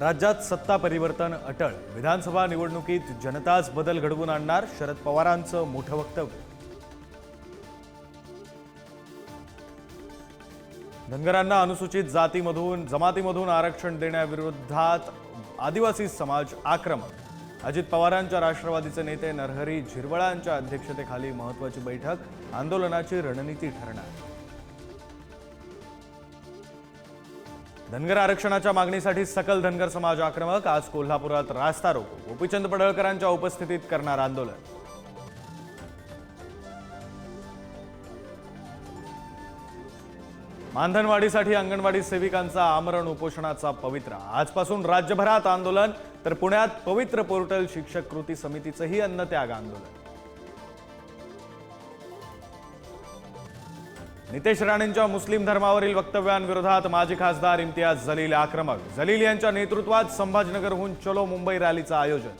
राज्यात सत्ता परिवर्तन अटळ. विधानसभा निवडणुकीत जनताच बदल घडवून आणणार शरद पवारांचं मोठं वक्तव्य. धनगरांना अनुसूचित जातीमधून जमातीमधून आरक्षण देण्याविरोधात आदिवासी समाज आक्रमक. अजित पवारांच्या राष्ट्रवादीचे नेते नरहरी झिरवळांच्या अध्यक्षतेखाली महत्वाची बैठक. आंदोलनाची रणनीती ठरणार. धनगर आरक्षणाच्या मागणीसाठी सकल धनगर समाज आक्रमक आज कोल्हापुरात रास्ता रोको. गोपीचंद पडळकरांच्या उपस्थितीत करणार आंदोलन. मानधनवाढीसाठी अंगणवाडी सेविकांचा आमरण उपोषणाचा पवित्रा. आजपासून राज्यभरात आंदोलन तर पुण्यात पवित्र पोर्टल शिक्षक कृती समितीचंही अन्नत्याग आंदोलन. नितेश राणेंच्या मुस्लिम धर्मावरील वक्तव्यांविरोधात माजी खासदार इम्तियाज जलील आक्रमक. जलील यांच्या नेतृत्वात संभाजीनगरहून चलो मुंबई रॅलीचं आयोजन.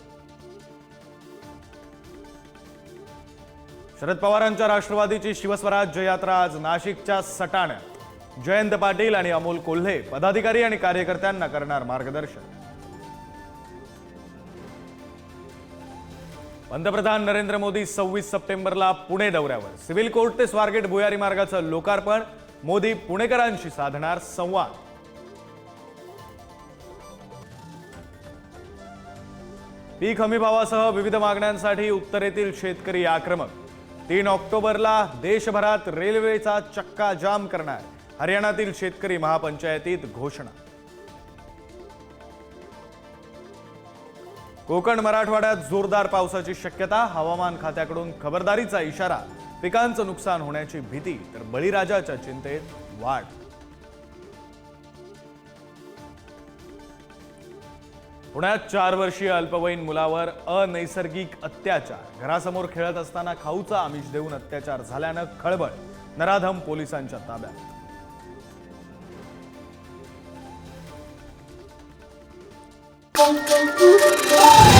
शरद पवारांच्या राष्ट्रवादीची शिवस्वराज्य यात्रा आज नाशिकच्या सटाण्यात जयंत पाटील आणि अमोल कोल्हे पदाधिकारी आणि कार्यकर्त्यांना करणार मार्गदर्शन. पंतप्रधान नरेंद्र मोदी सव्वीस सप्टेंबरला पुणे दौऱ्यावर. सिव्हिल कोर्ट ते स्वारगेट भुयारी मार्गाचं लोकार्पण. मोदी पुणेकरांशी साधणार संवाद. पीक हमीभावासह विविध मागण्यांसाठी उत्तरेतील शेतकरी आक्रमक. तीन ऑक्टोबरला देशभरात रेल्वेचा चक्का जाम करणार. हरियाणातील शेतकरी महापंचायतीत घोषणा. कोकण मराठवाड्यात जोरदार पावसाची शक्यता हवामान खात्याकडून खबरदारीचा इशारा पिकांचं नुकसान होण्याची भीती तर बळीराजाच्या चिंतेत वाढ. पुण्यात चार वर्षीय अल्पवयीन मुलावर अनैसर्गिक अत्याचार. घरासमोर खेळत असताना खाऊचा आमिष देऊन अत्याचार झाल्यानं खळबळ नराधम पोलिसांच्या ताब्यात. Bom, bom, bom, bom.